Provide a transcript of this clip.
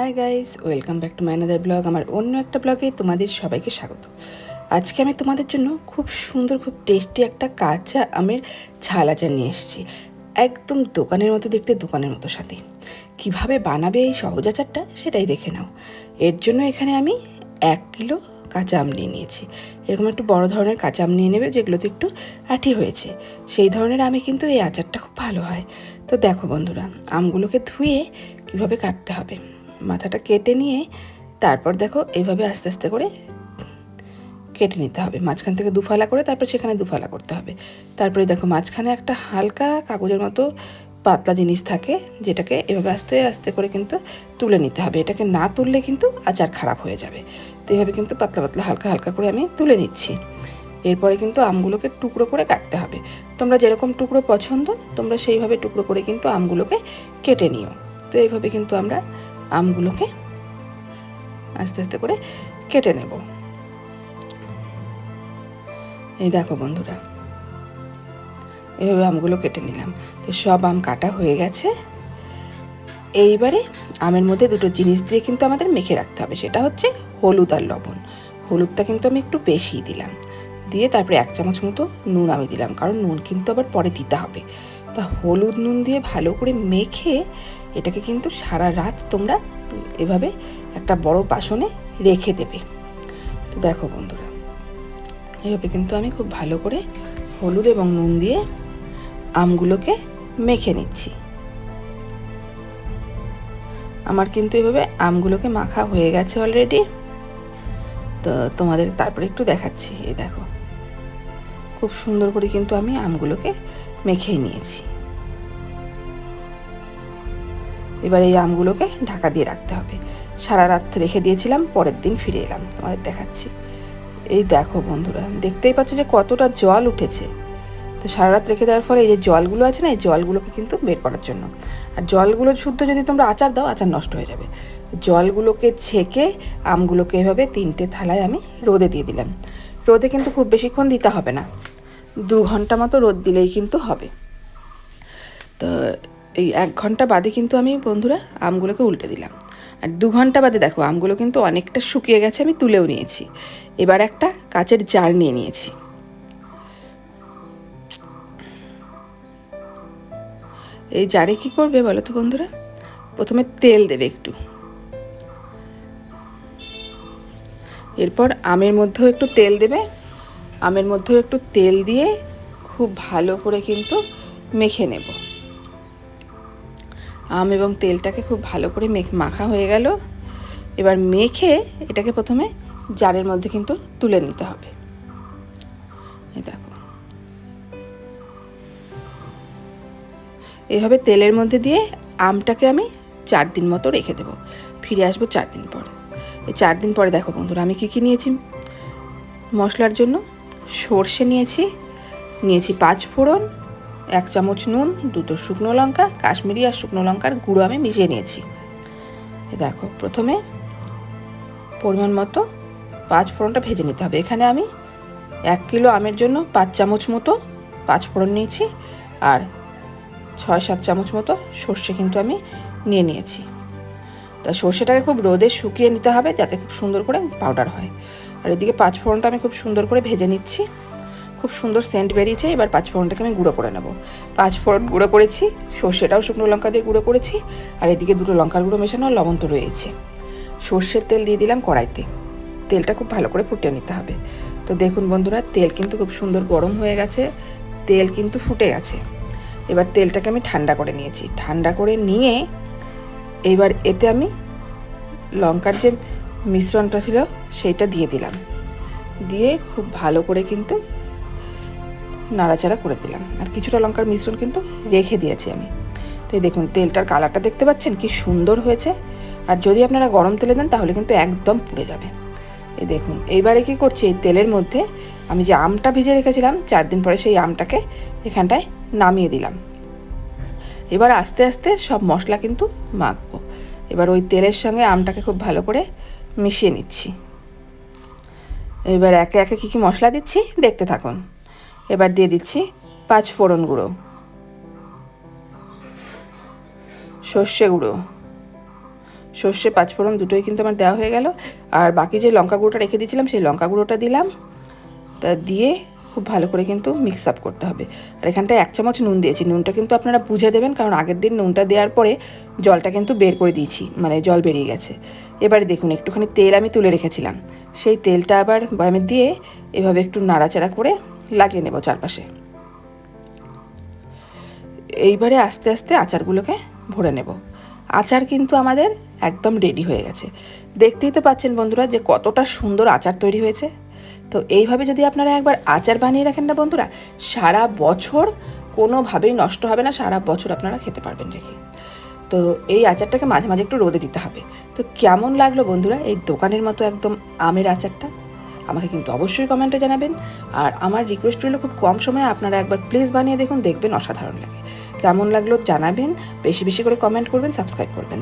Hi guys welcome back to my another blog আমার অন্য একটা ব্লগে তোমাদের সবাইকে স্বাগত। আজকে আমি তোমাদের জন্য খুব সুন্দর, খুব টেস্টি একটা কাঁচা আমের ঝাল আচার নিয়ে এসেছি। একদম দোকানের মতো দেখতে, দোকানের মতো সাথে। কীভাবে বানাবে এই সহজ আচারটা সেটাই দেখে নাও। এর জন্য এখানে আমি এক কিলো কাঁচা আম নিয়ে নিয়েছি। এরকম একটু বড় ধরনের কাঁচা আম নিয়ে নেবে যেগুলোতে একটু আঠি হয়েছে। সেই ধরনের আমে কিন্তু এই আচারটা খুব ভালো হয়। তো দেখো বন্ধুরা, আমগুলোকে ধুয়ে কীভাবে কাটতে হবে? মাথাটা কেটে নিয়ে তারপর দেখো এইভাবে আস্তে আস্তে করে কেটে নিতে হবে। মাঝখান থেকে দুফালা করে তারপর সেখানে দুফালা করতে হবে। তারপরে দেখো মাঝখানে একটা হালকা কাগজের মতো পাতলা জিনিস থাকে যেটাকে এভাবে আস্তে আস্তে করে কিন্তু তুলে নিতে হবে। এটাকে না তুললে কিন্তু আচার খারাপ হয়ে যাবে। তো এইভাবে কিন্তু পাতলা পাতলা হালকা হালকা করে আমি তুলে নিচ্ছি। এরপরে কিন্তু আমগুলোকে টুকরো করে কাটতে হবে। তোমরা যেরকম টুকরো পছন্দ, তোমরা সেইভাবে টুকরো করে কিন্তু আমগুলোকে কেটে নিও। তো এইভাবে কিন্তু আমরা আমগুলোকে আস্তে আস্তে করে কেটে নেব। এই দেখো বন্ধুরা, এভাবে আমগুলো কেটে নিলাম। তো সব আম কাটা হয়ে গেছে। এইবারে আমের মধ্যে দুটো জিনিস দিয়ে কিন্তু আমাদের মেখে রাখতে হবে, সেটা হচ্ছে হলুদ আর লবণ। হলুদটা কিন্তু আমি একটু বেশি দিলাম। দিয়ে তারপরে এক চামচ মতো নুন আমি দিলাম, কারণ নুন কিন্তু আবার পরে দিতে হবে। তা হলুদ নুন দিয়ে ভালো করে মেখে এটাকে কিন্তু সারা রাত তোমরা এভাবে একটা বড় বাসনে রেখে দেবে। তো দেখো বন্ধুরা, এভাবে কিন্তু আমি খুব ভালো করে হলুদ এবং নুন দিয়ে আমগুলোকে মেখে নিচ্ছি। আমার কিন্তু এভাবে আমগুলোকে মাখা হয়ে গেছে অলরেডি তো তোমাদের তারপরে একটু দেখাচ্ছি, এই দেখো। খুব সুন্দর করে কিন্তু আমি আমগুলোকে মেখে নিয়েছি। এবার এই আমগুলোকে ঢাকা দিয়ে রাখতে হবে। সারা রাত রেখে দিয়েছিলাম, পরের দিন ফিরে এলাম, তোমাদের দেখাচ্ছি। এই দেখো বন্ধুরা, দেখতেই পাচ্ছ যে কতটা জল উঠেছে। তো সারা রাত রেখে দেওয়ার ফলে এই যে জলগুলো আছে না, এই জলগুলোকে কিন্তু বের করার জন্য। আর জলগুলো শুদ্ধ যদি তোমরা আচার দাও, আচার নষ্ট হয়ে যাবে। জলগুলোকে ছেঁকে আমগুলোকে এভাবে তিনটে থালায় আমি রোদে দিয়ে দিলাম। রোদে কিন্তু খুব বেশিক্ষণ দিতে হবে না। দু ঘণ্টা মতো রোদ দিলেই কিন্তু হবে। তো এই এক ঘণ্টা বাদে কিন্তু আমি, বন্ধুরা, আমগুলোকে উল্টে দিলাম। আর দু ঘণ্টা বাদে দেখো, আমগুলো কিন্তু অনেকটা শুকিয়ে গেছে, আমি তুলেও নিয়েছি। এবার একটা কাচের জার নিয়ে নিয়েছি। এই জারে কি করবে বলো তো বন্ধুরা? প্রথমে তেল দেবে একটু। এরপর আমের মধ্যেও একটু তেল দেবে। আমের মধ্যেও একটু তেল দিয়ে খুব ভালো করে কিন্তু মেখে নেব। আম এবং তেলটাকে খুব ভালো করে মেখ, মাখা হয়ে গেল। এবার মেখে এটাকে প্রথমে জারের মধ্যে কিন্তু তুলে নিতে হবে। দেখো। এভাবে তেলের মধ্যে দিয়ে আমটাকে আমি চার দিন মতো রেখে দেবো। ফিরে আসব চার দিন পর। এই চার দিন পরে দেখো বন্ধুরা, আমি কী কী নিয়েছি? মশলার জন্য সর্ষে নিয়েছি নিয়েছি পাঁচ ফোড়ন এক চামচ নুন, দুটো শুকনো লঙ্কা, কাশ্মীরি আর শুকনো লঙ্কার গুঁড়ো আমি মিশিয়ে নিয়েছি। দেখো, প্রথমে পরিমাণ মতো পাঁচ ফোড়নটা ভেজে নিতে হবে। এখানে আমি এক কিলো আমের জন্য পাঁচ চামচ মতো পাঁচ ফোড়ন নিয়েছি আর ছয় সাত চামচ মতো সর্ষে কিন্তু আমি নিয়ে নিয়েছি। তা সর্ষেটাকে খুব রোদে শুকিয়ে নিতে হবে যাতে খুব সুন্দর করে পাউডার হয়। আর এদিকে পাঁচ ফোড়নটা আমি খুব সুন্দর করে ভেজে নিচ্ছি। খুব সুন্দর সেন্ট বেরিয়েছে, এবার পাঁচ ফোড়নটাকে আমি গুঁড়ো করে নেব। পাঁচ ফোড়ন গুঁড়ো করেছি, সর্ষেটাও শুকনো লঙ্কা দিয়ে গুঁড়ো করেছি, আর এদিকে দুটো লঙ্কার গুঁড়ো মেশানো আর লবণ তো রয়েছে। সর্ষের তেল দিয়ে দিলাম কড়াইতে। তেলটা খুব ভালো করে ফুটিয়ে নিতে হবে। তো দেখুন বন্ধুরা, তেল কিন্তু খুব সুন্দর গরম হয়ে গেছে, তেল কিন্তু ফুটে গেছে। এবার তেলটাকে আমি ঠান্ডা করে নিয়েছি। ঠান্ডা করে নিয়ে এবার এতে আমি লঙ্কার যে মিশ্রণটা ছিল, সেইটা দিয়ে দিলাম। দিয়ে খুব ভালো করে কিন্তু নাড়াচাড়া করে দিলাম। আর কিছুটা লঙ্কার মিশ্রণ কিন্তু রেখে দিয়েছি আমি। তো এই দেখুন, তেলটার কালারটা দেখতে পাচ্ছেন? কি সুন্দর হয়েছে। আর যদি আপনারা গরম তেলে দেন, তাহলে কিন্তু একদম পুড়ে যাবে। এই দেখুন, এইবারে কি করছি? এই তেলের মধ্যে আমি যে আমটা ভিজে রেখেছিলাম, চার দিন পরে সেই আমটাকে এখানটায় নামিয়ে দিলাম। এবার আস্তে আস্তে সব মশলা কিন্তু মাখবো। এবার ওই তেলের সঙ্গে আমটাকে খুব ভালো করে মিশিয়ে নিচ্ছি। এবার একে একে কী কী মশলা দিচ্ছি, দেখতে থাকুন। এবার দিয়ে দিচ্ছি পাঁচ ফোড়ন গুঁড়ো। সর্ষে গুঁড়ো। সর্ষে পাঁচফোড়ন দুটোই কিন্তু আমার দেওয়া হয়ে গেল। আর বাকি যে লঙ্কা গুঁড়োটা রেখে দিয়েছিলাম, সেই লঙ্কা গুঁড়োটা দিলাম। তা দিয়ে খুব ভালো করে কিন্তু মিক্স আপ করতে হবে। আর এখানটায় এক চামচ নুন দিয়েছি। নুনটা কিন্তু আপনারা বুঝে দেবেন, কারণ আগের দিন নুনটা দেওয়ার পরে জলটা কিন্তু বের করে দিয়েছি মানে জল বেরিয়ে গেছে। এবারে দেখুন, একটুখানি তেল আমি তুলে রেখেছিলাম। সেই তেলটা আবার বয়ামে দিয়ে এভাবে একটু নাড়াচাড়া করে লাগিয়ে নেব চারপাশে। এইবারে আস্তে আস্তে আচারগুলোকে ভরে নেব। আচার কিন্তু আমাদের একদম রেডি হয়ে গেছে। দেখতেই তো পাচ্ছেন বন্ধুরা যে কতটা সুন্দর আচার তৈরি হয়েছে। তো এইভাবে যদি আপনারা একবার আচার বানিয়ে রাখেন না বন্ধুরা, সারা বছর কোনোভাবেই নষ্ট হবে না, সারা বছর আপনারা খেতে পারবেন রেখে তো এই আচারটাকে মাঝে মাঝে একটু রোদে দিতে হবে। তো কেমন লাগল বন্ধুরা এই দোকানের মতো একদম আমের আচারটা? আমাকে কিন্তু অবশ্যই কমেন্টে জানাবেন। আর আমার রিকোয়েস্ট রইল খুব কম সময়ে আপনারা একবার প্লিজ বানিয়ে দেখুন, দেখবেন অসাধারণ লাগে। কেমন লাগল জানাবেন, বেশি বেশি করে কমেন্ট করবেন সাবস্ক্রাইব করবেন।